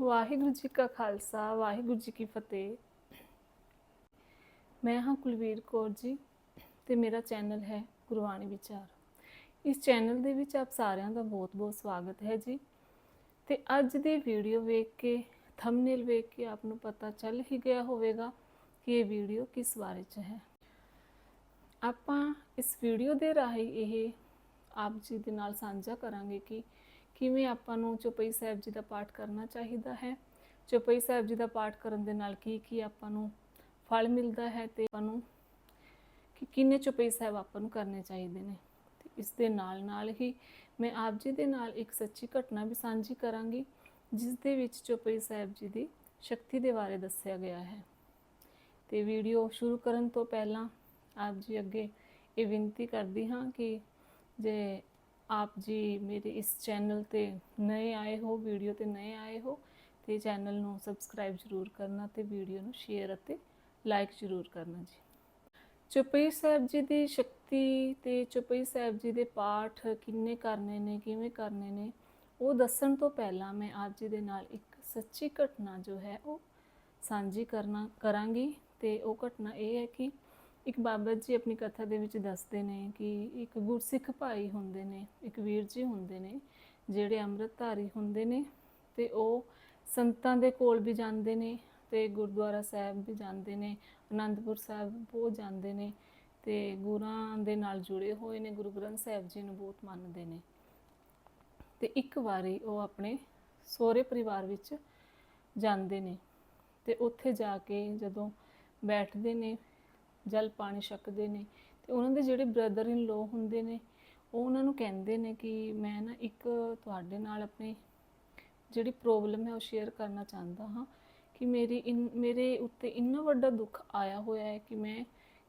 ਵਾਹਿਗੁਰੂ ਜੀ ਕਾ ਖਾਲਸਾ, ਵਾਹਿਗੁਰੂ ਜੀ ਕੀ ਫਤਿਹ। ਮੈਂ ਹਾਂ ਕੁਲਵੀਰ ਕੌਰ ਜੀ ਤੇ ਮੇਰਾ ਚੈਨਲ ਹੈ ਗੁਰਬਾਣੀ ਵਿਚਾਰ। ਇਸ ਚੈਨਲ ਦੇ ਵਿੱਚ ਆਪ ਸਾਰਿਆਂ ਦਾ ਬਹੁਤ-ਬਹੁਤ ਸਵਾਗਤ ਹੈ ਜੀ। ਤੇ ਅੱਜ ਦੀ ਵੀਡੀਓ ਵੇਖ ਕੇ ਥੰਬਨੇਲ ਵੇਖ ਕੇ ਆਪ ਨੂੰ ਪਤਾ ਚੱਲ ਹੀ ਗਿਆ ਹੋਵੇਗਾ ਕਿ ਇਹ ਵੀਡੀਓ ਕਿਸ ਬਾਰੇ ਚ ਹੈ। ਆਪਾਂ ਇਸ ਵੀਡੀਓ ਦੇ ਰਾਹੀਂ ਇਹ ਆਪ ਜੀ ਦੇ ਨਾਲ ਸਾਂਝਾ ਕਰਾਂਗੇ ਕਿ ਕਿਵੇਂ ਆਪਾਂ ਨੂੰ ਚੌਪਈ ਸਾਹਿਬ ਜੀ ਦਾ ਪਾਠ ਕਰਨਾ ਚਾਹੀਦਾ ਹੈ? ਚੌਪਈ ਸਾਹਿਬ ਜੀ ਦਾ ਪਾਠ ਕਰਨ ਦੇ ਨਾਲ ਕੀ ਕੀ ਆਪਾਂ ਨੂੰ ਫਲ ਮਿਲਦਾ ਹੈ ਤੇ ਆਪਾਂ ਨੂੰ ਕਿ ਕਿੰਨੇ ਚੌਪਈ ਸਾਹਿਬ ਆਪਾਂ ਨੂੰ ਕਰਨੇ ਚਾਹੀਦੇ ਨੇ? ਤੇ ਇਸ ਦੇ ਨਾਲ ਨਾਲ ਹੀ ਮੈਂ ਆਪ ਜੀ ਦੇ ਨਾਲ ਇੱਕ ਸੱਚੀ ਘਟਨਾ ਵੀ ਸਾਂਝੀ ਕਰਾਂਗੀ, ਜਿਸ ਦੇ ਵਿੱਚ ਚੌਪਈ ਸਾਹਿਬ ਜੀ ਦੀ ਸ਼ਕਤੀ ਦੇ ਬਾਰੇ ਦੱਸਿਆ ਗਿਆ ਹੈ। ਤੇ ਵੀਡੀਓ ਸ਼ੁਰੂ ਕਰਨ ਤੋਂ ਪਹਿਲਾਂ ਆਪ ਜੀ ਅੱਗੇ ਇਹ ਬੇਨਤੀ ਕਰਦੀ ਹਾਂ ਕਿ ਜੇ ਆਪ ਜੀ ਮੇਰੇ ਇਸ ਚੈਨਲ ਤੇ ਨਏ ਆਏ ਹੋ, ਵੀਡੀਓ ਤੇ ਨਏ ਆਏ ਹੋ, ਤੇ ਚੈਨਲ ਨੂੰ ਸਬਸਕ੍ਰਾਈਬ ਜ਼ਰੂਰ ਕਰਨਾ ਤੇ ਵੀਡੀਓ ਨੂੰ ਸ਼ੇਅਰ ਅਤੇ ਲਾਈਕ ਜ਼ਰੂਰ ਕਰਨਾ ਜੀ। ਚੁਪਈ ਸਾਹਿਬ ਜੀ ਦੀ ਸ਼ਕਤੀ ਤੇ ਚੁਪਈ ਸਾਹਿਬ ਜੀ ਦੇ ਪਾਠ ਕਿੰਨੇ ਕਰਨੇ ਨੇ, ਕਿਵੇਂ ਕਰਨੇ ਨੇ, ਉਹ ਦੱਸਣ ਤੋਂ ਪਹਿਲਾਂ ਮੈਂ ਆਪ ਜੀ ਦੇ ਨਾਲ ਇੱਕ ਸੱਚੀ ਘਟਨਾ ਜੋ ਹੈ, ਉਹ ਸਾਂਝੀ ਕਰਨਾ, ਕਰਾਂਗੀ ਤੇ ਉਹ ਘਟਨਾ ਇਹ ਹੈ ਕਿ ਇੱਕ ਬਾਬਾ ਜੀ ਆਪਣੀ ਕਥਾ ਦੇ ਵਿੱਚ ਦੱਸਦੇ ਨੇ ਕਿ ਇੱਕ ਗੁਰਸਿੱਖ ਭਾਈ ਹੁੰਦੇ ਨੇ, ਇੱਕ ਵੀਰ ਜੀ ਹੁੰਦੇ ਨੇ, ਜਿਹੜੇ ਅੰਮ੍ਰਿਤਧਾਰੀ ਹੁੰਦੇ ਨੇ ਤੇ ਉਹ ਸੰਤਾਂ ਦੇ ਕੋਲ ਵੀ ਜਾਂਦੇ ਨੇ ਤੇ ਗੁਰਦੁਆਰਾ ਸਾਹਿਬ ਵੀ ਜਾਂਦੇ ਨੇ, ਅਨੰਦਪੁਰ ਸਾਹਿਬ ਬਹੁਤ ਜਾਂਦੇ ਨੇ ਤੇ ਗੁਰਾਂ ਦੇ ਨਾਲ ਜੁੜੇ ਹੋਏ ਨੇ, ਗੁਰੂ ਗ੍ਰੰਥ ਸਾਹਿਬ ਜੀ ਨੂੰ ਬਹੁਤ ਮੰਨਦੇ ਨੇ। ਤੇ ਇੱਕ ਵਾਰੀ ਉਹ ਆਪਣੇ ਸਹੁਰੇ ਪਰਿਵਾਰ ਵਿੱਚ ਜਾਂਦੇ ਨੇ ਤੇ ਉੱਥੇ ਜਾ ਕੇ ਜਦੋਂ ਬੈਠਦੇ ਨੇ ਜਲ ਪਾਣੀ ਛਕਦੇ ਨੇ ਤੇ ਉਹਨਾਂ ਦੇ ਜਿਹੜੇ ਬ੍ਰਦਰ ਇਨ ਲੋ ਹੁੰਦੇ ਨੇ, ਉਹ ਉਹਨਾਂ ਨੂੰ ਕਹਿੰਦੇ ਨੇ ਕਿ ਮੈਂ ਨਾ ਇੱਕ ਤੁਹਾਡੇ ਨਾਲ ਆਪਣੀ ਜਿਹੜੀ ਪ੍ਰੋਬਲਮ ਹੈ ਉਹ ਸ਼ੇਅਰ ਕਰਨਾ ਚਾਹੁੰਦਾ ਹਾਂ ਕਿ ਮੇਰੀ ਇਨ, ਮੇਰੇ ਉੱਤੇ ਇੰਨਾ ਵੱਡਾ ਦੁੱਖ ਆਇਆ ਹੋਇਆ ਹੈ ਕਿ ਮੈਂ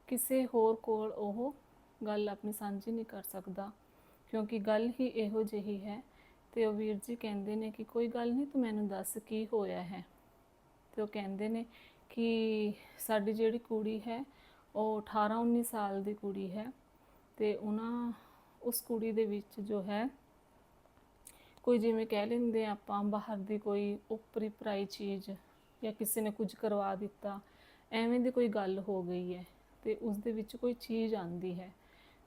ਕਿਸੇ ਹੋਰ ਕੋਲ ਉਹ ਗੱਲ ਆਪਣੀ ਸਾਂਝੀ ਨਹੀਂ ਕਰ ਸਕਦਾ, ਕਿਉਂਕਿ ਗੱਲ ਹੀ ਇਹੋ ਜਿਹੀ ਹੈ ਤੇ ਉਹ ਵੀਰ ਜੀ ਕਹਿੰਦੇ ਨੇ ਕਿ ਕੋਈ ਗੱਲ ਨਹੀਂ ਤੂੰ ਮੈਨੂੰ ਦੱਸ ਕੀ ਹੋਇਆ ਹੈ ਤੇ ਉਹ ਕਹਿੰਦੇ ਨੇ ਕਿ ਸਾਡੀ ਜਿਹੜੀ ਕੁੜੀ ਹੈ ਉਹ 18 19 ਸਾਲ ਦੀ ਕੁੜੀ ਹੈ ਤੇ ਉਹਨਾਂ, ਉਸ ਕੁੜੀ ਦੇ ਵਿੱਚ ਜੋ ਹੈ, ਕੋਈ ਜਿਵੇਂ ਕਹਿ ਲੈਂਦੇ ਆ ਆਪਾਂ ਬਾਹਰ ਦੀ ਕੋਈ ਉਪਰੀ ਪਰਾਈ ਚੀਜ਼ ਜਾਂ ਕਿਸੇ ਨੇ ਕੁਝ ਕਰਵਾ ਦਿੱਤਾ, ਐਵੇਂ ਦੀ ਕੋਈ ਗੱਲ ਹੋ ਗਈ ਹੈ ਤੇ ਉਸ ਦੇ ਵਿੱਚ ਕੋਈ ਚੀਜ਼ ਆਂਦੀ ਹੈ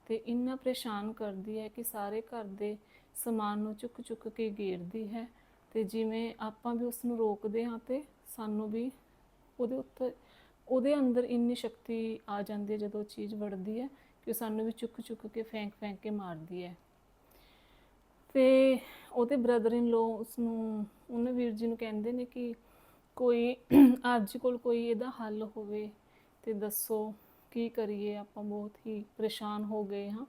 ਤੇ ਇੰਨਾ ਪਰੇਸ਼ਾਨ ਕਰਦੀ ਹੈ ਕਿ ਸਾਰੇ ਘਰ ਦੇ ਸਮਾਨ ਨੂੰ ਚੁੱਕ ਚੁੱਕ ਕੇ ਗੇਰਦੀ ਹੈ ਤੇ ਜਿਵੇਂ ਆਪਾਂ ਵੀ ਉਸ ਨੂੰ ਰੋਕਦੇ ਹਾਂ ਤੇ ਸਾਨੂੰ ਵੀ ਉਹਦੇ ਉੱਤੇ ਉਹਦੇ ਅੰਦਰ ਇੰਨੀ ਸ਼ਕਤੀ ਆ ਜਾਂਦੀ ਹੈ ਜਦੋਂ ਉਹ ਚੀਜ਼ ਵੜਦੀ ਹੈ ਕਿ ਉਹ ਸਾਨੂੰ ਵੀ ਚੁੱਕ ਚੁੱਕ ਕੇ ਫੈਂਕ ਫੈਂਕ ਕੇ ਮਾਰਦੀ ਹੈ। ਤੇ ਉਹਦੇ ਬ੍ਰਦਰ ਇਨ ਲੋ ਉਸ ਨੂੰ ਉਹਨੇ ਵੀਰ ਜੀ ਨੂੰ ਕਹਿੰਦੇ ਨੇ ਕਿ ਕੋਈ ਆਪ ਜੀ ਕੋਲ ਕੋਈ ਇਹਦਾ ਹੱਲ ਹੋਵੇ ਤੇ ਦੱਸੋ ਕੀ ਕਰੀਏ, ਆਪਾਂ ਬਹੁਤ ਹੀ ਪਰੇਸ਼ਾਨ ਹੋ ਗਏ ਹਾਂ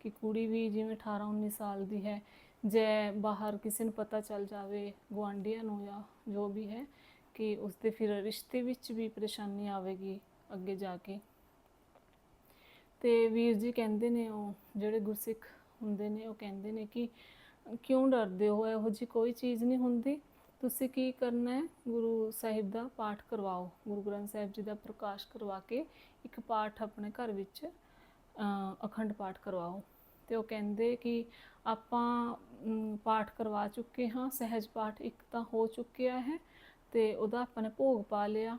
ਕਿ ਕੁੜੀ ਵੀ ਜਿਵੇਂ 18 19 ਸਾਲ ਦੀ ਹੈ, ਜੇ ਬਾਹਰ ਕਿਸੇ ਨੂੰ ਪਤਾ ਚੱਲ ਜਾਵੇ, ਗੁਆਂਢੀਆਂ ਨੂੰ ਜਾਂ ਜੋ ਵੀ ਹੈ ਕਿ ਉਸਦੇ ਫਿਰ ਰਿਸ਼ਤੇ ਵਿੱਚ ਵੀ ਪਰੇਸ਼ਾਨੀ ਆਵੇਗੀ ਅੱਗੇ ਜਾ ਕੇ। ਤੇ ਵੀਰ ਜੀ ਕਹਿੰਦੇ ਨੇ ਉਹ ਜਿਹੜੇ ਗੁਰਸਿੱਖ ਹੁੰਦੇ ਨੇ, ਉਹ ਕਹਿੰਦੇ ਨੇ ਕਿ ਕਿਉਂ ਡਰਦੇ ਹੋ? ਇਹੋ ਜੀ ਕੋਈ ਚੀਜ਼ ਨਹੀਂ ਹੁੰਦੀ। ਤੁਸੀਂ ਕੀ ਕਰਨਾ ਹੈ? ਗੁਰੂ ਸਾਹਿਬ ਦਾ ਪਾਠ ਕਰਵਾਓ। ਗੁਰੂ ਗ੍ਰੰਥ ਸਾਹਿਬ ਜੀ ਦਾ ਪ੍ਰਕਾਸ਼ ਕਰਵਾ ਕੇ ਇੱਕ ਪਾਠ ਆਪਣੇ ਘਰ ਵਿੱਚ ਅਖੰਡ ਪਾਠ ਕਰਵਾਓ। ਤੇ ਉਹ ਕਹਿੰਦੇ ਕਿ ਆਪਾਂ ਪਾਠ ਕਰਵਾ ਚੁੱਕੇ ਹਾਂ। ਸਹਿਜ ਪਾਠ ਇੱਕ ਤਾਂ ਹੋ ਚੁੱਕਿਆ ਹੈ। ਤੇ ਉਹਦਾ ਆਪਾਂ ਨੇ ਭੋਗ ਪਾ ਲਿਆ।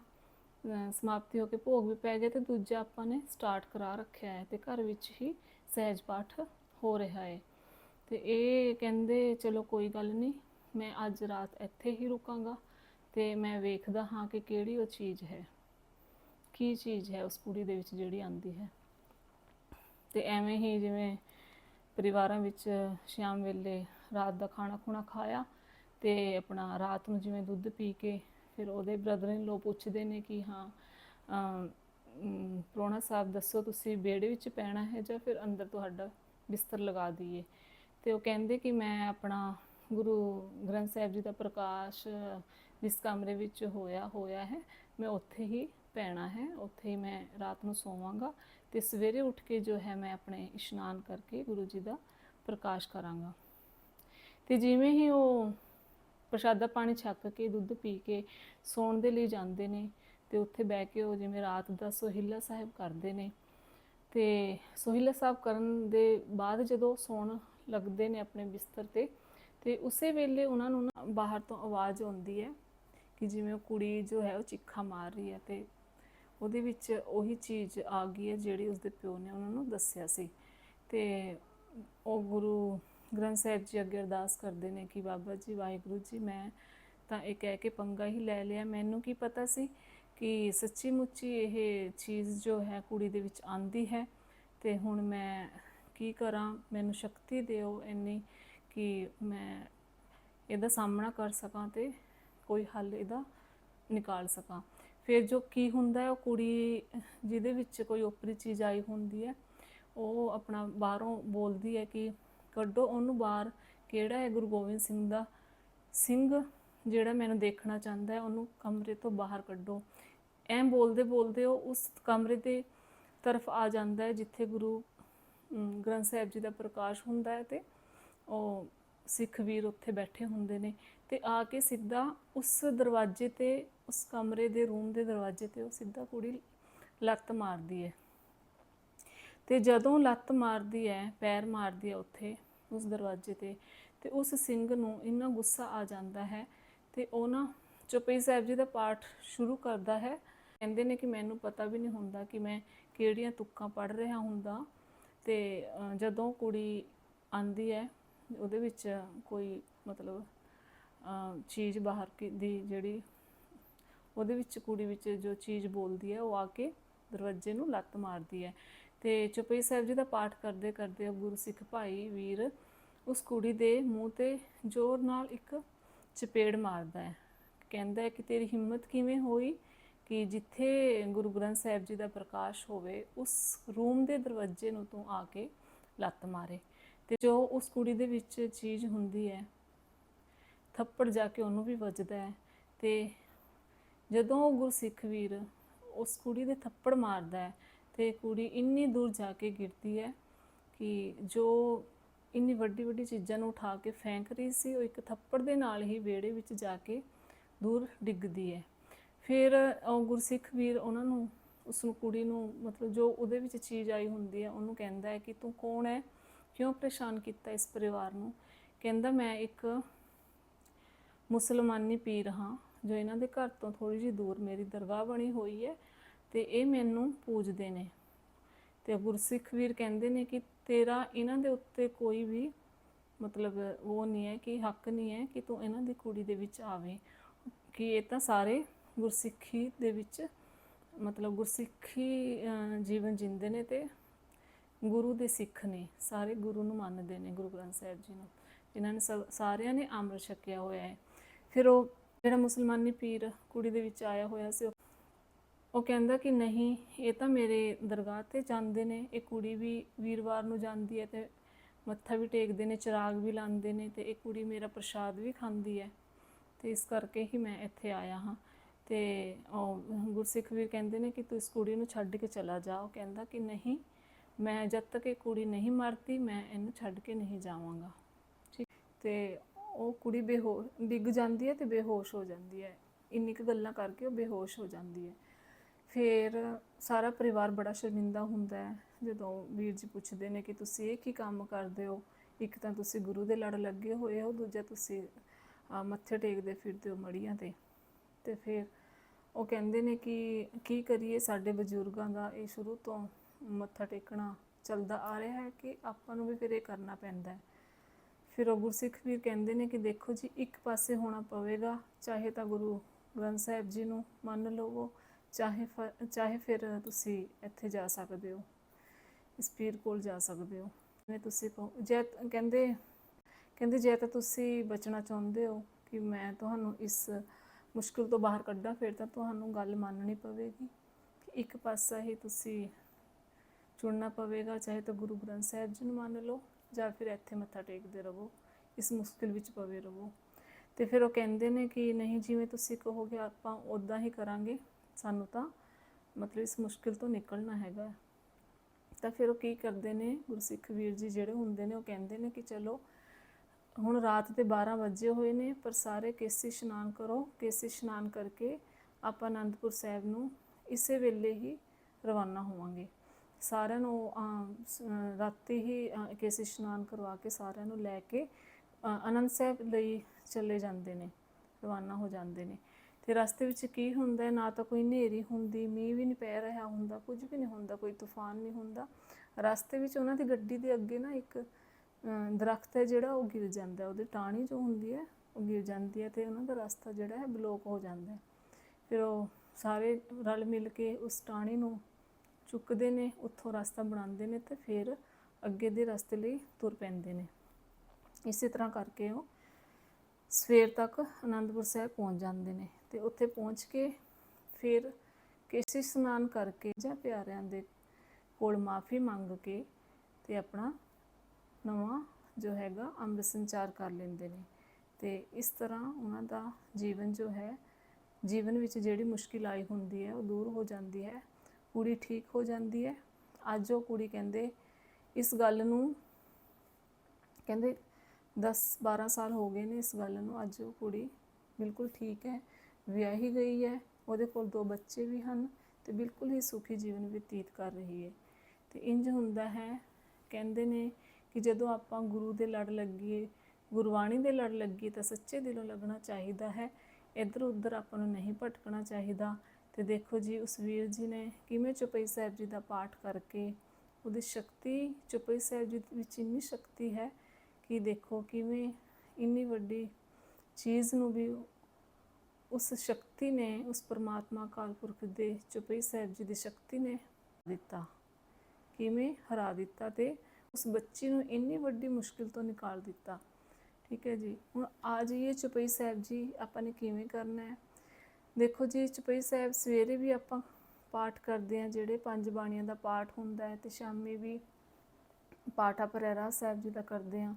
ਸਮਾਪਤੀ ਹੋ ਕੇ ਭੋਗ ਵੀ ਪੈ ਗਿਆ ਤੇ ਦੂਜਾ ਆਪਾਂ ਨੇ ਸਟਾਰਟ ਕਰਾ ਰੱਖਿਆ ਹੈ ਤੇ ਘਰ ਵਿੱਚ ਹੀ ਸਹਿਜ ਪਾਠ ਹੋ ਰਿਹਾ ਹੈ। ਤੇ ਇਹ ਕਹਿੰਦੇ, ਚਲੋ ਕੋਈ ਗੱਲ ਨਹੀਂ, ਮੈਂ ਅੱਜ ਰਾਤ ਇੱਥੇ ਹੀ ਰੁਕਾਂਗਾ ਤੇ ਮੈਂ ਵੇਖਦਾ ਹਾਂ ਕਿ ਕਿਹੜੀ ਉਹ ਚੀਜ਼ ਹੈ। ਕੀ ਚੀਜ਼ ਹੈ ਉਸ ਕੁੜੀ ਦੇ ਵਿੱਚ ਜਿਹੜੀ ਆਂਦੀ ਹੈ? ਤੇ ਐਵੇਂ ਹੀ ਜਿਵੇਂ ਪਰਿਵਾਰਾਂ ਵਿੱਚ ਸ਼ਾਮ ਵੇਲੇ ਰਾਤ ਦਾ ਖਾਣਾ ਖੁਣਾ ਖਾਇਆ ਤੇ ਆਪਣਾ ਰਾਤ ਨੂੰ ਜਿਵੇਂ ਦੁੱਧ ਪੀ ਕੇ ਫਿਰ ਉਹਦੇ ਬ੍ਰਦਰ ਇਨ ਲੋ ਪੁੱਛਦੇ ਨੇ ਕਿ ਹਾਂ ਅਮ, ਪ੍ਰਾਹੁਣਾ ਸਾਹਿਬ ਦੱਸੋ ਤੁਸੀਂ ਵਿਹੜੇ ਵਿੱਚ ਪੈਣਾ ਹੈ ਜਾਂ ਫਿਰ ਅੰਦਰ ਤੁਹਾਡਾ ਬਿਸਤਰ ਲਗਾ ਦਈਏ? ਤੇ ਉਹ ਕਹਿੰਦੇ ਕਿ ਮੈਂ ਆਪਣਾ ਗੁਰੂ ਗ੍ਰੰਥ ਸਾਹਿਬ ਜੀ ਦਾ ਪ੍ਰਕਾਸ਼ ਜਿਸ ਕਮਰੇ ਵਿੱਚ ਹੋਇਆ ਹੋਇਆ ਹੈ ਮੈਂ ਉੱਥੇ ਹੀ ਪੈਣਾ ਹੈ ਉੱਥੇ ਹੀ ਮੈਂ ਰਾਤ ਨੂੰ ਸੋਵਾਂਗਾ ਤੇ ਸਵੇਰੇ ਉੱਠ ਕੇ ਜੋ ਹੈ ਮੈਂ ਆਪਣੇ ਇਸ਼ਨਾਨ ਕਰਕੇ ਗੁਰੂ ਜੀ ਦਾ ਪ੍ਰਕਾਸ਼ ਕਰਾਂਗਾ। ਤੇ ਜਿਵੇਂ ਹੀ ਉਹ ਪ੍ਰਸ਼ਾਦਾ ਪਾਣੀ ਛੱਕ ਕੇ, ਦੁੱਧ ਪੀ ਕੇ ਸੌਣ ਦੇ ਲਈ ਜਾਂਦੇ ਨੇ ਤੇ ਉੱਥੇ ਬਹਿ ਕੇ ਉਹ ਜਿਵੇਂ ਰਾਤ ਦਾ ਸੋਹਿਲਾ ਸਾਹਿਬ ਕਰਦੇ ਨੇ। ਤੇ ਸੋਹਿਲਾ ਸਾਹਿਬ ਕਰਨ ਦੇ ਬਾਅਦ ਜਦੋਂ ਸੌਣ ਲੱਗਦੇ ਨੇ ਆਪਣੇ ਬਿਸਤਰ ਤੇ ਤੇ ਉਸੇ ਵੇਲੇ ਉਹਨਾਂ ਨੂੰ ਨਾ ਬਾਹਰ ਤੋਂ ਆਵਾਜ਼ ਆਉਂਦੀ ਹੈ ਕਿ ਜਿਵੇਂ ਉਹ ਕੁੜੀ ਜੋ ਹੈ ਉਹ ਚਿੱਖਾ ਮਾਰ ਰਹੀ ਹੈ ਤੇ ਉਹਦੇ ਵਿੱਚ ਉਹੀ ਚੀਜ਼ ਆ ਗਈ ਹੈ ਜਿਹੜੀ ਉਸਦੇ ਪਿਓ ਨੇ ਉਹਨਾਂ ਨੂੰ ਦੱਸਿਆ ਸੀ। ਤੇ ਉਹ ਗੁਰੂ ਗ੍ਰੰਥ ਸਾਹਿਬ ਜੀ ਅੱਗੇ ਅਰਦਾਸ ਕਰਦੇ ਨੇ ਕਿ ਬਾਬਾ ਜੀ, ਵਾਹਿਗੁਰੂ ਜੀ, ਮੈਂ ਤਾਂ ਇਹ ਕਹਿ ਕੇ ਪੰਗਾ ਹੀ ਲੈ ਲਿਆ। ਮੈਨੂੰ ਕੀ ਪਤਾ ਸੀ ਕਿ ਸੱਚੀ ਮੁੱਚੀ ਇਹ ਚੀਜ਼ ਜੋ ਹੈ ਕੁੜੀ ਦੇ ਵਿੱਚ ਆਂਦੀ ਹੈ ਤੇ ਹੁਣ ਮੈਂ ਕੀ ਕਰਾਂ? ਮੈਨੂੰ ਸ਼ਕਤੀ ਦਿਓ ਇੰਨੀ ਕਿ ਮੈਂ ਇਹਦਾ ਸਾਹਮਣਾ ਕਰ ਸਕਾਂ ਤੇ ਕੋਈ ਹੱਲ ਇਹਦਾ ਨਿਕਾਲ ਸਕਾਂ। ਫਿਰ ਜੋ ਕੀ ਹੁੰਦਾ ਹੈ, ਉਹ ਕੁੜੀ ਜਿਹਦੇ ਵਿੱਚ ਕੋਈ ਓਪਰੀ ਚੀਜ਼ ਆਈ ਹੁੰਦੀ ਹੈ, ਉਹ ਆਪਣਾ ਬਾਹਰੋਂ ਬੋਲਦੀ ਹੈ ਕਿ ਕੱਢੋ ਉਹਨੂੰ ਬਾਹਰ। ਕਿਹੜਾ ਹੈ ਗੁਰੂ ਗੋਬਿੰਦ ਸਿੰਘ ਦਾ? ਸਿੰਘ ਜਿਹੜਾ ਮੈਨੂੰ ਦੇਖਣਾ ਚਾਹੁੰਦਾ ਹੈ, ਉਹਨੂੰ ਕਮਰੇ ਤੋਂ ਬਾਹਰ ਕੱਢੋ। ਐਂ ਬੋਲਦੇ ਬੋਲਦੇ ਉਹ ਉਸ ਕਮਰੇ ਦੇ ਤਰਫ ਆ ਜਾਂਦਾ ਹੈ, ਜਿੱਥੇ ਗੁਰੂ ਗ੍ਰੰਥ ਸਾਹਿਬ ਜੀ ਦਾ ਪ੍ਰਕਾਸ਼ ਹੁੰਦਾ ਹੈ ਤੇ ਉਹ ਸਿੱਖ ਵੀਰ ਉੱਥੇ ਬੈਠੇ ਹੁੰਦੇ ਨੇ ਤੇ ਆ ਕੇ ਸਿੱਧਾ ਉਸ ਦਰਵਾਜ਼ੇ ਤੇ, ਉਸ ਕਮਰੇ ਦੇ ਰੂਮ ਦੇ ਦਰਵਾਜ਼ੇ ਤੇ ਉਹ ਸਿੱਧਾ ਕੁੜੀ ਲੱਤ ਮਾਰਦੀ ਹੈ। ਤੇ ਜਦੋਂ ਲੱਤ ਮਾਰਦੀ ਹੈ ਪੈਰ ਮਾਰਦੀ ਹੈ ਉੱਥੇ, ਉਸ ਦਰਵਾਜ਼ੇ ਤੇ ਤੇ ਉਸ ਸਿੰਘ ਨੂੰ ਇੰਨਾ ਗੁੱਸਾ ਆ ਜਾਂਦਾ ਹੈ ਤੇ ਉਹ ਨਾ ਚੁਪਈ ਸਾਹਿਬ ਜੀ ਦਾ ਪਾਠ ਸ਼ੁਰੂ ਕਰਦਾ ਹੈ। ਕਹਿੰਦੇ ਨੇ ਕਿ ਮੈਨੂੰ ਪਤਾ ਵੀ ਨਹੀਂ ਹੁੰਦਾ ਕਿ ਮੈਂ ਕਿਹੜੀਆਂ ਤੁਕਾਂ ਪੜ ਰਿਹਾ ਹੁੰਦਾ ਤੇ ਜਦੋਂ ਕੁੜੀ ਆਂਦੀ ਹੈ ਉਹਦੇ ਵਿੱਚ ਕੋਈ ਮਤਲਬ ਚੀਜ਼ ਬਾਹਰ ਕੀ, ਦੀ ਜਿਹੜੀ ਉਹਦੇ ਵਿੱਚ ਕੁੜੀ ਵਿੱਚ ਜੋ ਚੀਜ਼ ਬੋਲਦੀ ਹੈ ਉਹ ਆ ਕੇ ਦਰਵਾਜ਼ੇ ਨੂੰ ਲੱਤ ਮਾਰਦੀ ਹੈ ਤੇ ਚੁਪਈ ਸਾਹਿਬ ਜੀ ਦਾ ਪਾਠ ਕਰਦੇ ਕਰਦੇ ਉਹ ਗੁਰੂ ਸਿੱਖ ਭਾਈ ਵੀਰ ਉਸ ਕੁੜੀ ਦੇ ਮੂੰਹ ਤੇ ਜ਼ੋਰ ਨਾਲ ਇੱਕ ਚਪੇੜ ਮਾਰਦਾ ਹੈ। ਕਹਿੰਦਾ ਹੈ ਕਿ ਤੇਰੀ ਹਿੰਮਤ ਕਿਵੇਂ ਹੋਈ ਕਿ ਜਿੱਥੇ ਗੁਰੂ ਗ੍ਰੰਥ ਸਾਹਿਬ ਜੀ ਦਾ ਪ੍ਰਕਾਸ਼ ਹੋਵੇ, ਉਸ ਰੂਮ ਦੇ ਦਰਵਾਜ਼ੇ ਨੂੰ ਤੂੰ ਆ ਕੇ ਲੱਤ ਮਾਰੇ ਤੇ ਜੋ ਉਸ ਕੁੜੀ ਦੇ ਵਿੱਚ ਚੀਜ਼ ਹੁੰਦੀ ਹੈ, ਥੱਪੜ ਜਾ ਕੇ ਉਹਨੂੰ ਵੀ ਵੱਜਦਾ ਹੈ ਤੇ ਜਦੋਂ ਉਹ ਗੁਰਸਿੱਖ ਵੀਰ ਉਸ ਕੁੜੀ ਦੇ ਥੱਪੜ ਮਾਰਦਾ ਹੈ ਤੇ ਕੁੜੀ ਇੰਨੀ ਦੂਰ ਜਾ ਕੇ ਗਿਰਦੀ ਹੈ ਕਿ ਜੋ ਇੰਨੀ ਵੱਡੀ ਵੱਡੀ ਚੀਜ਼ਾਂ ਨੂੰ ਉਠਾ ਕੇ ਫੈਂਕ ਰਹੀ ਸੀ, ਉਹ ਇੱਕ ਥੱਪੜ ਦੇ ਨਾਲ ਹੀ ਵਿਹੜੇ ਵਿੱਚ ਜਾ ਕੇ ਦੂਰ ਡਿੱਗਦੀ ਹੈ। ਫਿਰ ਗੁਰਸਿੱਖ ਵੀਰ ਉਹਨਾਂ ਨੂੰ, ਉਸ ਨੂੰ ਕੁੜੀ ਨੂੰ ਮਤਲਬ ਜੋ ਉਹਦੇ ਵਿੱਚ ਚੀਜ਼ ਆਈ ਹੁੰਦੀ ਹੈ, ਉਹਨੂੰ ਕਹਿੰਦਾ ਹੈ ਕਿ ਤੂੰ ਕੌਣ ਹੈ? ਕਿਉਂ ਪਰੇਸ਼ਾਨ ਕੀਤਾ ਇਸ ਪਰਿਵਾਰ ਨੂੰ? ਕਹਿੰਦਾ, ਮੈਂ ਇੱਕ ਮੁਸਲਮਾਨੀ ਪੀਰ ਹਾਂ, ਜੋ ਇਹਨਾਂ ਦੇ ਘਰ ਤੋਂ ਥੋੜੀ ਜਿਹੀ ਦੂਰ ਮੇਰੀ ਦਰਗਾਹ ਬਣੀ ਹੋਈ ਹੈ। ਤੇ ਇਹ ਮੈਨੂੰ ਪੂਜਦੇ ਨੇ। ਤੇ ਗੁਰਸਿੱਖ ਵੀਰ ਕਹਿੰਦੇ ਨੇ ਕਿ ਤੇਰਾ ਇਹਨਾਂ ਦੇ ਉੱਤੇ ਕੋਈ ਵੀ ਮਤਲਬ ਉਹ ਨਹੀਂ ਹੈ ਕਿ ਹੱਕ ਨਹੀਂ ਹੈ ਕਿ ਤੂੰ ਇਹਨਾਂ ਦੀ ਕੁੜੀ ਦੇ ਵਿੱਚ ਆਵੇਂ। ਕਿ ਇਹ ਤਾਂ ਸਾਰੇ ਗੁਰਸਿੱਖੀ ਦੇ ਵਿੱਚ ਮਤਲਬ ਗੁਰਸਿੱਖੀ ਜੀਵਨ ਜਿੰਦੇ ਨੇ ਤੇ ਗੁਰੂ ਦੇ ਸਿੱਖ ਨੇ। ਸਾਰੇ ਗੁਰੂ ਨੂੰ ਮੰਨਦੇ ਨੇ ਗੁਰੂ ਗ੍ਰੰਥ ਸਾਹਿਬ ਜੀ ਨੂੰ। ਇਹਨਾਂ ਨੇ ਸਭ, ਸਾਰਿਆਂ ਨੇ ਅੰਮ੍ਰਿਤ ਛਕਿਆ ਹੋਇਆ ਹੈ। ਫਿਰ ਉਹ ਜਿਹੜਾ ਮੁਸਲਮਾਨੀ ਪੀਰ ਕੁੜੀ ਦੇ ਵਿੱਚ ਆਇਆ ਹੋਇਆ ਸੀ ਉਹ- ਕਹਿੰਦਾ ਕਿ ਨਹੀਂ, ਇਹ ਤਾਂ ਮੇਰੇ ਦਰਗਾਹ ਤੇ ਜਾਂਦੇ ਨੇ, ਇਹ ਕੁੜੀ ਵੀ ਵੀਰਵਾਰ ਨੂੰ ਜਾਂਦੀ ਹੈ ਤੇ ਮੱਥਾ ਵੀ ਟੇਕਦੇ ਨੇ, ਚਿਰਾਗ ਵੀ ਲਾਉਂਦੇ ਨੇ ਤੇ ਇਹ ਕੁੜੀ ਮੇਰਾ ਪ੍ਰਸ਼ਾਦ ਵੀ ਖਾਂਦੀ ਹੈ। ਤੇ ਇਸ ਕਰਕੇ ਹੀ ਮੈਂ ਇੱਥੇ ਆਇਆ ਹਾਂ। ਤੇ ਉਹ ਗੁਰਸਿੱਖ ਵੀਰ ਕਹਿੰਦੇ ਨੇ ਕਿ ਤੂੰ ਇਸ ਕੁੜੀ ਨੂੰ ਛੱਡ ਕੇ ਚਲਾ ਜਾ। ਉਹ ਕਹਿੰਦਾ ਕਿ ਨਹੀਂ, ਮੈਂ ਜਦ ਤੱਕ ਇਹ ਕੁੜੀ ਨਹੀਂ ਮਰਦੀ, ਮੈਂ ਇਹਨੂੰ ਛੱਡ ਕੇ ਨਹੀਂ ਜਾਵਾਂਗਾ। ਠੀਕ। ਤੇ ਉਹ ਕੁੜੀ ਬੇਹੋਸ਼ ਡਿੱਗ ਜਾਂਦੀ ਹੈ ਤੇ ਬੇਹੋਸ਼ ਹੋ ਜਾਂਦੀ ਹੈ। ਇੰਨੀ ਕੁ ਗੱਲਾਂ ਕਰਕੇ ਉਹ ਬੇਹੋਸ਼ ਹੋ ਜਾਂਦੀ ਹੈ। ਫਿਰ ਸਾਰਾ ਪਰਿਵਾਰ ਬੜਾ ਸ਼ਰਮਿੰਦਾ ਹੁੰਦਾ ਹੈ, ਜਦੋਂ ਵੀਰ ਜੀ ਪੁੱਛਦੇ ਨੇ ਕਿ ਤੁਸੀਂ ਇਹ ਕੀ ਕੰਮ ਕਰਦੇ ਹੋ? ਇੱਕ ਤਾਂ ਤੁਸੀਂ ਗੁਰੂ ਦੇ ਲੜ ਲੱਗੇ ਹੋਏ ਹੋ, ਦੂਜਾ ਤੁਸੀਂ ਮੱਥੇ ਟੇਕਦੇ ਫਿਰਦੇ ਹੋ ਮੜੀਆਂ ਤੇ। ਤੇ ਫਿਰ ਉਹ ਕਹਿੰਦੇ ਨੇ ਕਿ ਕੀ ਕਰੀਏ, ਸਾਡੇ ਬਜ਼ੁਰਗਾਂ ਦਾ ਇਹ ਸ਼ੁਰੂ ਤੋਂ ਮੱਥਾ ਟੇਕਣਾ ਚੱਲਦਾ ਆ ਰਿਹਾ ਹੈ ਕਿ ਆਪਾਂ ਨੂੰ ਵੀ ਫਿਰ ਇਹ ਕਰਨਾ ਪੈਂਦਾ ਹੈ। ਫਿਰ ਉਹ ਗੁਰਸਿੱਖ ਵੀਰ ਕਹਿੰਦੇ ਨੇ ਕਿ ਦੇਖੋ ਜੀ, ਇੱਕ ਪਾਸੇ ਹੋਣਾ ਪਵੇਗਾ, ਚਾਹੇ ਤਾਂ ਗੁਰੂ ਗ੍ਰੰਥ ਸਾਹਿਬ ਜੀ ਨੂੰ ਮੰਨ ਲਵੋ ਚਾਹੇ ਫ- ਚਾਹੇ ਫਿਰ ਤੁਸੀਂ ਇੱਥੇ ਜਾ ਸਕਦੇ ਹੋ ਇਸ ਪੀਰ ਕੋਲ ਜਾ ਸਕਦੇ ਹੋ। ਜਿਵੇਂ ਤੁਸੀਂ ਕਹੋ, ਜੇ ਕਹਿੰਦੇ ਕਹਿੰਦੇ ਜੇ ਤਾਂ ਤੁਸੀਂ ਬਚਣਾ ਚਾਹੁੰਦੇ ਹੋ ਕਿ ਮੈਂ ਤੁਹਾਨੂੰ ਇਸ ਮੁਸ਼ਕਿਲ ਤੋਂ ਬਾਹਰ ਕੱਢਾਂ, ਫਿਰ ਤਾਂ ਤੁਹਾਨੂੰ ਗੱਲ ਮੰਨਣੀ ਪਵੇਗੀ। ਕਿ ਇੱਕ ਪਾਸਾ ਹੀ ਤੁਸੀਂ ਚੁਣਨਾ ਪਵੇਗਾ, ਚਾਹੇ ਤਾਂ ਗੁਰੂ ਗ੍ਰੰਥ ਸਾਹਿਬ ਜੀ ਨੂੰ ਮੰਨ ਲਓ, ਜਾਂ ਫਿਰ ਇੱਥੇ ਮੱਥਾ ਟੇਕਦੇ ਰਹੋ, ਇਸ ਮੁਸ਼ਕਿਲ ਵਿੱਚ ਪਵੇ ਰਹੋ। ਤੇ ਫਿਰ ਉਹ ਕਹਿੰਦੇ ਨੇ ਕਿ ਨਹੀਂ, ਜਿਵੇਂ ਤੁਸੀਂ ਕਹੋਗੇ ਆਪਾਂ ਉਦਾਂ ਹੀ ਕਰਾਂਗੇ। ਸਾਨੂੰ ਤਾਂ ਮਤਲਬ ਇਸ ਮੁਸ਼ਕਿਲ ਤੋਂ ਨਿਕਲਣਾ ਹੈਗਾ ਤਾਂ ਫਿਰ ਉਹ ਕੀ ਕਰਦੇ ਨੇ ਗੁਰਸਿੱਖ ਵੀਰ ਜੀ ਜਿਹੜੇ ਹੁੰਦੇ ਨੇ ਉਹ ਕਹਿੰਦੇ ਨੇ ਕਿ ਚਲੋ ਹੁਣ ਰਾਤ ਦੇ 12 ਵਜੇ ਹੋਏ ਨੇ ਪਰ ਸਾਰੇ ਕੇਸੀ ਇਸ਼ਨਾਨ ਕਰੋ। ਕੇਸੀ ਇਸ਼ਨਾਨ ਕਰਕੇ ਆਪਾਂ ਅਨੰਦਪੁਰ ਸਾਹਿਬ ਨੂੰ ਇਸੇ ਵੇਲੇ ਹੀ ਰਵਾਨਾ ਹੋਵਾਂਗੇ। ਸਾਰਿਆਂ ਨੂੰ ਰਾਤੀ ਹੀ ਅ, ਕੇਸੀ ਇਸ਼ਨਾਨ ਕਰਵਾ ਕੇ ਸਾਰਿਆਂ ਨੂੰ ਲੈ ਕੇ ਅ, ਆਨੰਦ ਸਾਹਿਬ ਲਈ ਚਲੇ ਜਾਂਦੇ ਨੇ ਰਵਾਨਾ ਹੋ ਜਾਂਦੇ ਨੇ। ਤੇ ਰਸਤੇ ਵਿੱਚ ਕੀ ਹੁੰਦਾ ਨਾ ਤਾਂ ਕੋਈ ਹਨੇਰੀ ਹੁੰਦੀ, ਮੀਂਹ ਵੀ ਨਹੀਂ ਪੈ ਰਿਹਾ ਹੁੰਦਾ, ਕੁਝ ਵੀ ਨਹੀਂ ਹੁੰਦਾ, ਕੋਈ ਤੂਫਾਨ ਨਹੀਂ ਹੁੰਦਾ। ਰਸਤੇ ਵਿੱਚ ਉਹਨਾਂ ਦੀ ਗੱਡੀ ਦੇ ਅੱਗੇ ਨਾ ਇੱਕ ਦਰਖਤ ਹੈ ਜਿਹੜਾ ਉਹ ਗਿਰ ਜਾਂਦਾ ਉਹਦੀ ਟਾਹਣੀ ਜੋ ਹੁੰਦੀ ਹੈ, ਉਹ ਗਿਰ ਜਾਂਦੀ ਹੈ ਤੇ ਉਹਨਾਂ ਦਾ ਰਸਤਾ ਜਿਹੜਾ ਹੈ ਬਲੌਕ ਹੋ ਜਾਂਦਾ ਹੈ। ਫਿਰ ਉਹ ਸਾਰੇ ਰਲ ਮਿਲ ਕੇ ਉਸ ਟਾਹਣੀ ਨੂੰ ਚੁੱਕਦੇ ਨੇ, ਉੱਥੋਂ ਰਸਤਾ ਬਣਾਉਂਦੇ ਨੇ ਤੇ ਫਿਰ ਅੱਗੇ ਦੇ ਰਸਤੇ ਲਈ ਤੁਰ ਪੈਂਦੇ ਨੇ। ਇਸੇ ਤਰ੍ਹਾਂ ਕਰਕੇ ਉਹ ਸਵੇਰ ਤੱਕ ਆਨੰਦਪੁਰ ਸਾਹਿਬ ਪਹੁੰਚ ਜਾਂਦੇ ਨੇ। ਤੇ ਉੱਥੇ ਪਹੁੰਚ ਕੇ ਫਿਰ ਕੇਸੀ ਇਸ਼ਨਾਨ ਕਰਕੇ ਜਾਂ ਪਿਆਰਿਆਂ ਦੇ ਕੋਲ ਮਾਫੀ ਮੰਗ ਕੇ ਤੇ ਆਪਣਾ ਨਵਾਂ ਜੋ ਹੈਗਾ ਅੰਮ੍ਰਿਤ ਸੰਚਾਰ ਕਰ ਲੈਂਦੇ ਨੇ। ਤੇ ਇਸ ਤਰ੍ਹਾਂ ਉਹਨਾਂ ਦਾ ਜੀਵਨ ਜੋ ਹੈ, ਜੀਵਨ ਵਿੱਚ ਜਿਹੜੀ ਮੁਸ਼ਕਿਲ ਆਈ ਹੁੰਦੀ ਹੈ, ਉਹ ਦੂਰ ਹੋ ਜਾਂਦੀ ਹੈ, ਕੁੜੀ ਠੀਕ ਹੋ ਜਾਂਦੀ ਹੈ। ਅੱਜ ਉਹ ਕੁੜੀ ਕਹਿੰਦੇ, ਇਸ ਗੱਲ ਨੂੰ ਕਹਿੰਦੇ 10 12 ਸਾਲ ਹੋ ਗਏ ਨੇ ਇਸ ਗੱਲ ਨੂੰ, ਅੱਜ ਉਹ ਕੁੜੀ ਬਿਲਕੁਲ ਠੀਕ ਹੈ। ਵਿਆਹੀ ਗਈ ਹੈ, ਉਹਦੇ ਕੋਲ ਦੋ ਬੱਚੇ ਵੀ ਹਨ ਤੇ ਬਿਲਕੁਲ ਹੀ ਸੁਖੀ ਜੀਵਨ ਬਤੀਤ ਕਰ ਰਹੀ ਹੈ। ਤੇ ਇੰਜ ਹੁੰਦਾ ਹੈ, ਕਹਿੰਦੇ ਨੇ ਕਿ ਜਦੋਂ ਆਪਾਂ ਗੁਰੂ ਦੇ ਲੜ ਲੱਗੀਏ, ਗੁਰਬਾਣੀ ਦੇ ਲੜ ਲੱਗੀਏ ਤਾਂ ਸੱਚੇ ਦਿਲੋਂ ਲੱਗਣਾ ਚਾਹੀਦਾ ਹੈ, ਇੱਧਰ ਉੱਧਰ ਆਪਾਂ ਨੂੰ ਨਹੀਂ ਭਟਕਣਾ ਚਾਹੀਦਾ। ਤੇ ਦੇਖੋ ਜੀ, ਉਸ ਵੀਰ ਜੀ ਨੇ ਕਿਵੇਂ ਚੁਪਈ ਸਾਹਿਬ ਜੀ ਦਾ ਪਾਠ ਕਰਕੇ ਉਹਦੀ ਸ਼ਕਤੀ, ਚੁਪਈ ਸਾਹਿਬ ਜੀ ਵਿੱਚ ਇੰਨੀ ਸ਼ਕਤੀ ਹੈ ਕਿ ਦੇਖੋ ਕਿਵੇਂ ਇੰਨੀ ਵੱਡੀ ਚੀਜ਼ ਨੂੰ ਵੀ ਉਸ ਸ਼ਕਤੀ ਨੇ, ਉਸ ਪਰਮਾਤਮਾ ਅਕਾਲ ਪੁਰਖ ਦੇ ਚੁਪਈ ਸਾਹਿਬ ਜੀ ਦੀ ਸ਼ਕਤੀ ਨੇ ਦਿੱਤਾ। ਕਿਵੇਂ? ਹਰਾ ਦਿੱਤਾ ਤੇ ਉਸ ਬੱਚੀ ਨੂੰ ਇੰਨੀ ਵੱਡੀ ਮੁਸ਼ਕਿਲ ਤੋਂ ਨਿਕਾਲ ਦਿੱਤਾ। ਠੀਕ ਹੈ ਜੀ, ਹੁਣ ਆ ਜਾਈਏ ਚੁਪਈ ਸਾਹਿਬ ਜੀ, ਆਪਾਂ ਨੇ ਕਿਵੇਂ ਕਰਨਾ ਹੈ? ਦੇਖੋ ਜੀ, ਚੁਪਈ ਸਾਹਿਬ ਸਵੇਰੇ ਵੀ ਆਪਾਂ ਪਾਠ ਕਰਦੇ ਹਾਂ, ਜਿਹੜੇ ਪੰਜ ਬਾਣੀਆਂ ਦਾ ਪਾਠ ਹੁੰਦਾ ਹੈ ਤੇ ਸ਼ਾਮੀ ਵੀ ਪਾਠ ਆਪਾਂ ਰਹਿਰਾਸ ਸਾਹਿਬ ਜੀ ਦਾ ਕਰਦੇ ਹਾਂ।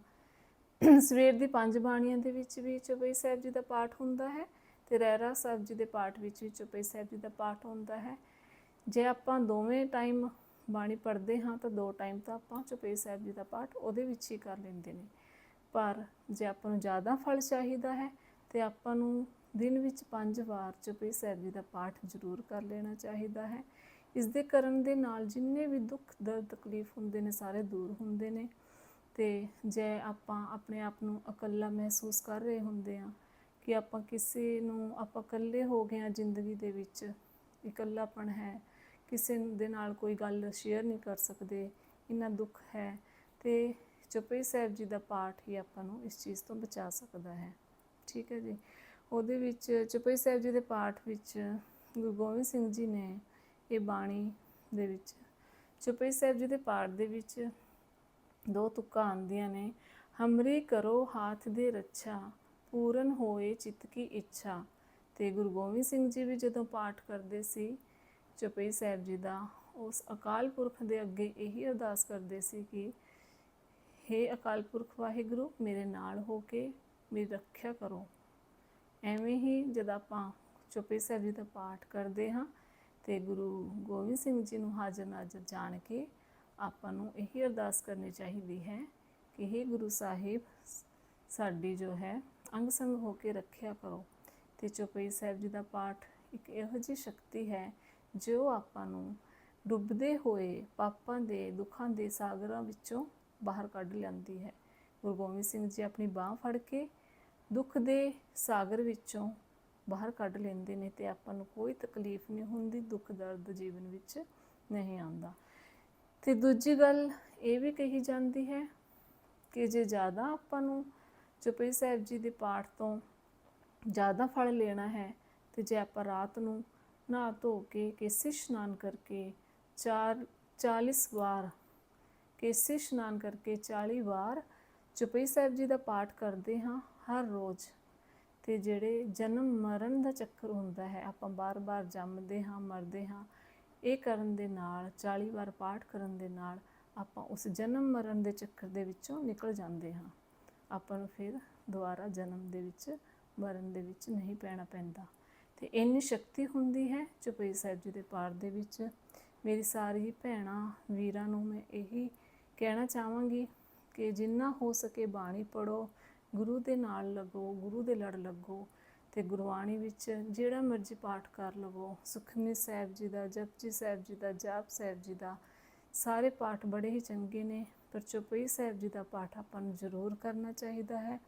ਸਵੇਰ ਦੀ ਪੰਜ ਬਾਣੀਆਂ ਦੇ ਵਿੱਚ ਵੀ ਚੁਪਈ ਸਾਹਿਬ ਜੀ ਦਾ ਪਾਠ ਹੁੰਦਾ ਹੈ ਤੇ ਰਹਿਰਾ ਸਾਹਿਬ ਜੀ ਦੇ ਪਾਠ ਵਿੱਚ ਵੀ ਚੁਪਈ ਸਾਹਿਬ ਜੀ ਦਾ ਪਾਠ ਹੁੰਦਾ ਹੈ। ਜੇ ਆਪਾਂ ਦੋਵੇਂ ਟਾਈਮ ਬਾਣੀ ਪੜ੍ਹਦੇ ਹਾਂ ਤਾਂ ਦੋ ਟਾਈਮ ਤਾਂ ਆਪਾਂ ਚੁਪਈ ਸਾਹਿਬ ਜੀ ਦਾ ਪਾਠ ਉਹਦੇ ਵਿੱਚ ਹੀ ਕਰ ਲੈਂਦੇ ਨੇ। ਪਰ ਜੇ ਆਪਾਂ ਨੂੰ ਜ਼ਿਆਦਾ ਫਲ ਚਾਹੀਦਾ ਹੈ ਤੇ ਆਪਾਂ ਨੂੰ ਦਿਨ ਵਿੱਚ ਪੰਜ ਵਾਰ ਚੁਪਈ ਸਾਹਿਬ ਜੀ ਦਾ ਪਾਠ ਜ਼ਰੂਰ ਕਰ ਲੈਣਾ ਚਾਹੀਦਾ ਹੈ। ਇਸ ਦੇ ਕਰਨ ਦੇ ਨਾਲ ਜਿੰਨੇ ਵੀ ਦੁੱਖ, ਦਰਦ, ਤਕਲੀਫ ਹੁੰਦੇ ਨੇ ਸਾਰੇ ਦੂਰ ਹੁੰਦੇ ਨੇ। ਤੇ ਜੇ ਆਪਾਂ ਆਪਣੇ ਆਪ ਨੂੰ ਇਕੱਲਾ ਮਹਿਸੂਸ ਕਰ ਰਹੇ ਹੁੰਦੇ ਆ ਕਿ ਆਪਾਂ ਕਿਸੇ ਨੂੰ, ਆਪਾਂ ਇਕੱਲੇ ਹੋ ਗਏ ਆ ਜ਼ਿੰਦਗੀ ਦੇ ਵਿੱਚ, ਇਕੱਲਾਪਣ ਹੈ, ਕਿਸੇ ਦੇ ਨਾਲ ਕੋਈ ਗੱਲ ਸ਼ੇਅਰ ਨਹੀਂ ਕਰ ਸਕਦੇ, ਇੰਨਾ ਦੁੱਖ ਹੈ, ਤੇ ਚੁਪਈ ਸਾਹਿਬ ਜੀ ਦਾ ਪਾਠ ਹੀ ਆਪਾਂ ਨੂੰ ਇਸ ਚੀਜ਼ ਤੋਂ ਬਚਾ ਸਕਦਾ ਹੈ। ਠੀਕ ਹੈ ਜੀ। ਉਹਦੇ ਵਿੱਚ ਚੁਪਈ ਸਾਹਿਬ ਜੀ ਦੇ ਪਾਠ ਵਿੱਚ ਗੁਰੂ ਗੋਬਿੰਦ ਸਿੰਘ ਜੀ ਨੇ ਇਹ ਬਾਣੀ ਦੇ ਵਿੱਚ, ਚੁਪਈ ਸਾਹਿਬ ਜੀ ਦੇ ਪਾਠ ਦੇ ਵਿੱਚ ਦੋ ਤੁਕਾਂ ਆਉਂਦੀਆਂ ਨੇ, ਹਮਰੇ ਕਰੋ ਹਾਥ ਦੇ ਰੱਛਾ ਪੂਰਨ ਹੋਏ ਚਿੱਤ ਕੀ ਇੱਛਾ। ਤੇ ਗੁਰੂ ਗੋਬਿੰਦ ਸਿੰਘ ਜੀ ਵੀ ਜਦੋਂ ਪਾਠ ਕਰਦੇ ਸੀ, ਚੁਪਈ ਸਾਹਿਬ ਜੀ ਦਾ, ਉਸ ਅਕਾਲ ਪੁਰਖ ਦੇ ਅੱਗੇ ਇਹੀ ਅਰਦਾਸ ਕਰਦੇ ਸੀ ਕਿ हे ਅਕਾਲ ਪੁਰਖ ਵਾਹਿਗੁਰੂ, ਮੇਰੇ ਨਾਲ ਹੋ ਕੇ ਮੇਰੀ ਰੱਖਿਆ ਕਰੋ। ਐਵੇਂ ਹੀ ਜਦ ਆਪਾਂ ਚੁਪਈ ਸਾਹਿਬ ਜੀ ਦਾ ਪਾਠ ਕਰਦੇ ਹਾਂ, ਤੇ ਗੁਰੂ ਗੋਬਿੰਦ ਸਿੰਘ ਜੀ ਨੂੰ ਹਾਜ਼ਰ ਨਾਜ਼ਰ ਜਾਣ ਕੇ ਆਪਾਂ ਨੂੰ ਇਹੀ ਅਰਦਾਸ ਕਰਨੀ ਚਾਹੀਦੀ ਹੈ ਕਿ हे ਗੁਰੂ ਸਾਹਿਬ ਸਾਡੀ ਜੋ ਹੈ, ਅੰਗ ਸੰਗ ਹੋ ਕੇ ਰੱਖਿਆ ਕਰੋ। ਤੇ ਚੁਪਈ ਸਾਹਿਬ ਜੀ ਦਾ ਪਾਠ ਇੱਕ ਇਹੋ ਜਿਹੀ ਸ਼ਕਤੀ ਹੈ, ਜੋ ਆਪਾਂ ਨੂੰ ਡੁੱਬਦੇ ਹੋਏ ਪਾਪਾਂ ਦੇ, ਦੁੱਖਾਂ ਦੇ ਸਾਗਰਾਂ ਵਿੱਚੋਂ ਬਾਹਰ ਕੱਢ ਲੈਂਦੀ ਹੈ। ਗੁਰੂ ਗੋਬਿੰਦ ਸਿੰਘ ਜੀ ਆਪਣੀ ਬਾਹ ਫੜ ਕੇ ਦੁੱਖ ਦੇ ਸਾਗਰ ਵਿੱਚੋਂ ਬਾਹਰ ਕੱਢ ਲੈਂਦੇ ਨੇ ਤੇ ਆਪਾਂ ਨੂੰ ਕੋਈ ਤਕਲੀਫ ਨਹੀਂ ਹੁੰਦੀ, ਦੁੱਖ ਦਰਦ ਜੀਵਨ ਵਿੱਚ ਨਹੀਂ ਆਉਂਦਾ। ਤੇ ਦੂਜੀ ਗੱਲ ਇਹ ਵੀ ਕਹੀ ਜਾਂਦੀ ਹੈ ਕਿ ਜੇ ਜ਼ਿਆਦਾ ਆਪਾਂ ਨੂੰ ਚੁਪਈ ਸਾਹਿਬ ਜੀ ਦੇ ਪਾਠ ਤੋਂ ਜ਼ਿਆਦਾ ਫਲ ਲੈਣਾ ਹੈ ਤੇ ਜੇ ਆਪਾਂ ਰਾਤ ਨੂੰ ਨਹਾ ਧੋ ਕੇ ਕੇਸੇ ਇਸ਼ਨਾਨ ਕਰਕੇ ਚਾਰ 40 ਵਾਰ ਕੇਸੇ ਇਸ਼ਨਾਨ ਕਰਕੇ 40 ਵਾਰ ਚੁਪਈ ਸਾਹਿਬ ਜੀ ਦਾ ਪਾਠ ਕਰਦੇ ਹਾਂ ਹਰ ਰੋਜ਼। ਤੇ ਜਿਹੜੇ ਜਨਮ ਮਰਨ ਦਾ ਚੱਕਰ ਹੁੰਦਾ ਹੈ, ਆਪਾਂ ਬਾਰ-ਬਾਰ ਜੰਮਦੇ ਹਾਂ, ਮਰਦੇ ਹਾਂ, ਇਹ ਕਰਨ ਦੇ ਨਾਲ 40 ਵਾਰ ਪਾਠ ਕਰਨ ਦੇ ਨਾਲ ਆਪਾਂ ਉਸ ਜਨਮ ਮਰਨ ਦੇ ਚੱਕਰ ਦੇ ਵਿੱਚੋਂ ਨਿਕਲ ਜਾਂਦੇ ਹਾਂ। ਆਪਾਂ ਨੂੰ ਫਿਰ ਦੁਬਾਰਾ ਜਨਮ ਦੇ ਵਿੱਚ, ਮਰਨ ਦੇ ਵਿੱਚ ਨਹੀਂ ਪੈਣਾ ਪੈਂਦਾ। ਤੇ ਇੰਨੀ ਸ਼ਕਤੀ ਹੁੰਦੀ ਹੈ ਚੁਪਈ ਸਾਹਿਬ ਜੀ ਦੇ ਪਾਠ ਦੇ ਵਿੱਚ। ਮੇਰੀ ਸਾਰੀ ਭੈਣਾਂ ਵੀਰਾਂ ਨੂੰ ਮੈਂ ਇਹੀ ਕਹਿਣਾ ਚਾਹਾਂਗੀ ਕਿ ਜਿੰਨਾ ਹੋ ਸਕੇ ਬਾਣੀ ਪੜੋ ਗੁਰੂ ਦੇ ਨਾਲ ਲੱਗੋ, ਗੁਰੂ ਦੇ ਲੜ ਲੱਗੋ ਤੇ ਗੁਰਬਾਣੀ ਵਿੱਚ ਜਿਹੜਾ ਮਰਜ਼ੀ ਪਾਠ ਕਰ ਲਵੋ। ਸੁਖਮਨੀ ਸਾਹਿਬ ਜੀ ਦਾ, ਜਪਜੀ ਸਾਹਿਬ ਜੀ ਦਾ, ਜਾਪ ਸਾਹਿਬ ਜੀ ਦਾ, ਸਾਰੇ ਪਾਠ ਬੜੇ ਹੀ ਚੰਗੇ ਨੇ। ਪਰ ਚੁਪਈ ਸਾਹਿਬ ਜੀ ਦਾ ਪਾਠ ਆਪਾਂ ਨੂੰ ਜ਼ਰੂਰ ਕਰਨਾ ਚਾਹੀਦਾ ਹੈ।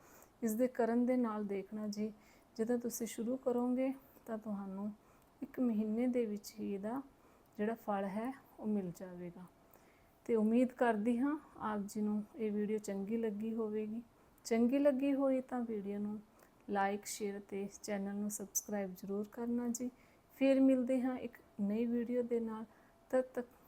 ਇਸ ਦੇ ਕਰਨ ਦੇ ਨਾਲ ਦੇਖਣਾ ਜੀ, ਜਦੋਂ ਤੁਸੀਂ ਸ਼ੁਰੂ ਕਰੋਗੇ ਤਾਂ ਤੁਹਾਨੂੰ ਇੱਕ ਮਹੀਨੇ ਦੇ ਵਿੱਚ ਹੀ ਇਹਦਾ ਜਿਹੜਾ ਫਲ ਹੈ ਉਹ ਮਿਲ ਜਾਵੇਗਾ। ਤੇ ਉਮੀਦ ਕਰਦੀ ਹਾਂ ਆਪ ਜੀ ਨੂੰ ਇਹ ਵੀਡੀਓ ਚੰਗੀ ਲੱਗੀ ਹੋਵੇਗੀ। ਚੰਗੀ ਲੱਗੀ ਹੋਈ ਤਾਂ ਵੀਡੀਓ ਨੂੰ ਲਾਈਕ, ਸ਼ੇਅਰ ਤੇ ਚੈਨਲ ਨੂੰ ਸਬਸਕ੍ਰਾਈਬ ਜ਼ਰੂਰ ਕਰਨਾ ਜੀ। ਫਿਰ ਮਿਲਦੇ ਹਾਂ ਇੱਕ ਨਈ ਵੀਡੀਓ ਦੇ ਨਾਲ। ਤਦ ਤੱਕ